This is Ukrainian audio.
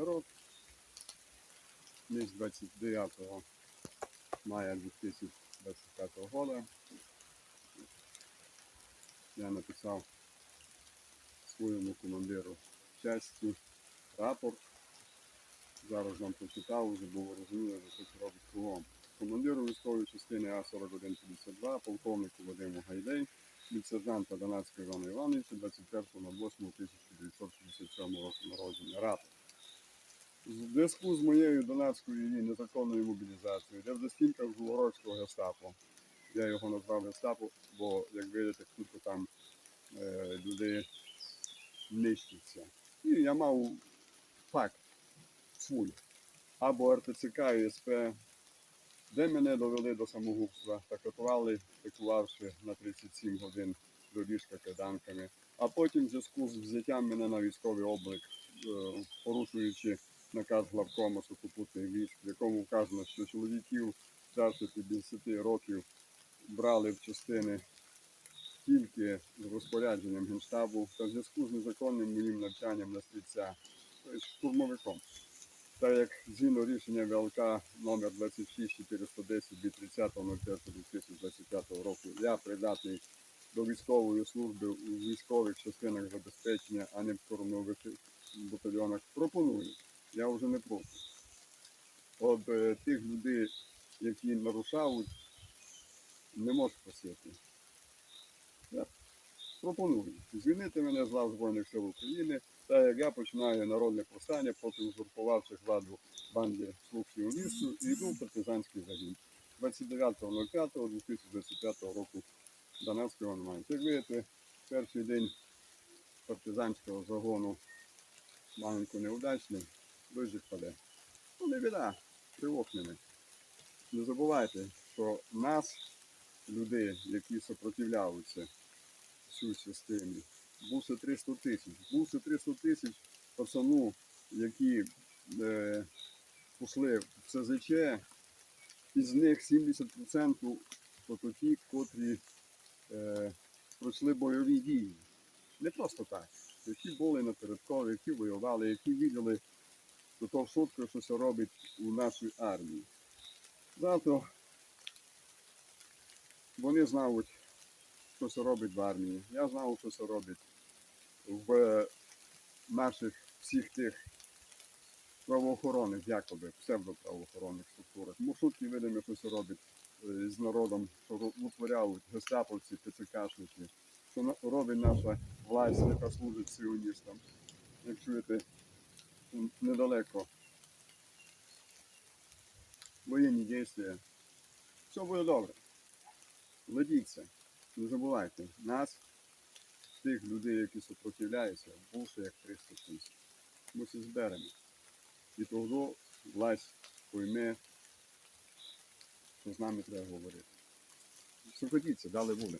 народ. Десь 29 мая 2025 года я написав своєму командиру часті рапорт. Зараз вам прочитав, вже було розуміло, що це робить кругом. Командиру військової частини А4152, полковнику Вадиму Гайдей, від сержанта Донацького Івана Івановича 21.08.1967 року народження рапорт. В зв'язку з моєю донацькою її незаконною мобілізацією, де в застінках Жугородського гестапо. Я його назвав гестапо, бо, як видите, тут там е, люди нищаться. І я мав факт свій. Або РТЦК і СП, де мене довели до самогубства та катували, пекувавши на 37 годин до ліжка кайданками. А потім в зв'язку з взяттям мене на військовий облик, е, порушуючи наказ главкому сухопутних військ, в якому вказано, що чоловіків старше 50 років брали в частини тільки з розпорядженням Генштабу та в зв'язку з незаконним моїм навчанням на стрільця, тобто штурмовиком. Так як згідно рішення ВЛК номер 26410 від 30.05.2025 року я придатний до військової служби у військових частинах забезпечення, а не в штурмових батальйонах, пропоную. Я вже не проти. От е, тих людей, які нарушають, не можу просити. Я пропоную звільнити мене з лав Збройних сил України, та як я починаю народне повстання проти узурпувавших владу банді слуг сіоністу і йду в партизанський загін 29.05.2025 року Донецького немає. Як видите, перший день партизанського загону маленько неудачний, дощик. Ну не біда, тривог. Не забувайте, що нас, людей, які сопротивляються цій системі, бувся 300 тисяч. Бувся 300 тисяч пацану, які е, пішли в ЦЗЧ, із них 70% то котрі е, пройшли бойові дії. Не просто так. Які були на передкові, які воювали, які виділи до того шутку, що це робить у нашій армії. Зато вони знають, що це робить в армії. Я знав, що це робить в е, наших всіх тих правоохоронних, якоби псевдоправоохоронних структурах. Маршрутки видимо, що це робить е, з народом, що витворяють гестаповці, ТЦКшники, що робить наша власть, яка служить сіоністам. Як чуєте, недалеко воєнні дії. Все буде добре. Ведіться. Не забувайте, нас, тих людей, які супротивляються, більше як 300 тисяч. Ми все зберемо. І тоді власть пойме, що з нами треба говорити. Все годіться, далі буде.